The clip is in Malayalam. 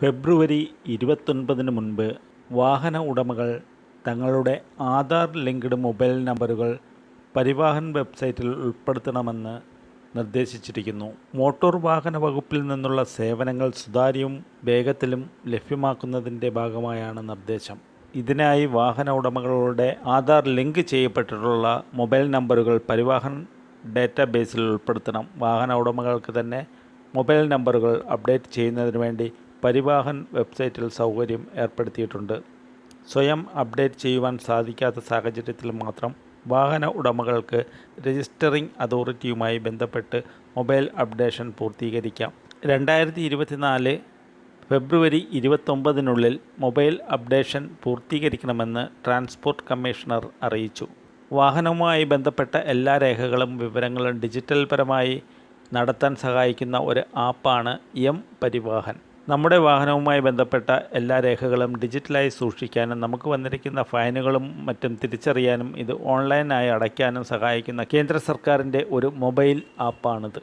ഫെബ്രുവരി ഇരുപത്തൊൻപതിന് മുൻപ് വാഹന ഉടമകൾ തങ്ങളുടെ ആധാർ ലിങ്ക്ഡ് മൊബൈൽ നമ്പറുകൾ പരിവാഹൻ വെബ്സൈറ്റിൽ ഉൾപ്പെടുത്തണമെന്ന് നിർദ്ദേശിച്ചിരിക്കുന്നു. മോട്ടോർ വാഹന വകുപ്പിൽ നിന്നുള്ള സേവനങ്ങൾ സുതാര്യവും വേഗത്തിലും ലഭ്യമാക്കുന്നതിന്റെ ഭാഗമായാണ് നിർദ്ദേശം. ഇതിനായി വാഹന ഉടമകളുടെ ആധാർ ലിങ്ക് ചെയ്യപ്പെട്ടിട്ടുള്ള മൊബൈൽ നമ്പറുകൾ പരിവാഹൻ ഡാറ്റാബേസിൽ ഉൾപ്പെടുത്തണം. വാഹന ഉടമകൾക്ക് തന്നെ മൊബൈൽ നമ്പറുകൾ അപ്ഡേറ്റ് ചെയ്യുന്നതിന് വേണ്ടി പരിവാഹൻ വെബ്സൈറ്റിൽ സൗകര്യം ഏർപ്പെടുത്തിയിട്ടുണ്ട്. സ്വയം അപ്ഡേറ്റ് ചെയ്യുവാൻ സാധിക്കാത്ത സാഹചര്യത്തിൽ മാത്രം വാഹന ഉടമകൾക്ക് രജിസ്റ്ററിംഗ് അതോറിറ്റിയുമായി ബന്ധപ്പെട്ട് മൊബൈൽ അപ്ഡേഷൻ പൂർത്തീകരിക്കാം. രണ്ടായിരത്തി ഇരുപത്തിനാല് ഫെബ്രുവരി ഇരുപത്തൊമ്പതിനുള്ളിൽ മൊബൈൽ അപ്ഡേഷൻ പൂർത്തീകരിക്കണമെന്ന് ട്രാൻസ്പോർട്ട് കമ്മീഷണർ അറിയിച്ചു. വാഹനവുമായി ബന്ധപ്പെട്ട എല്ലാ രേഖകളും വിവരങ്ങളും ഡിജിറ്റൽ പരമായി നടത്താൻ സഹായിക്കുന്ന ഒരു ആപ്പാണ് എം പരിവാഹൻ. നമ്മുടെ വാഹനവുമായി ബന്ധപ്പെട്ട എല്ലാ രേഖകളും ഡിജിറ്റലായി സൂക്ഷിക്കാനും നമുക്ക് വന്നിരിക്കുന്ന ഫൈനുകളും മറ്റും തിരിച്ചറിയാനും ഇത് ഓൺലൈനായി അടയ്ക്കാനും സഹായിക്കുന്ന കേന്ദ്ര സർക്കാരിന്റെ ഒരു മൊബൈൽ ആപ്പാണിത്.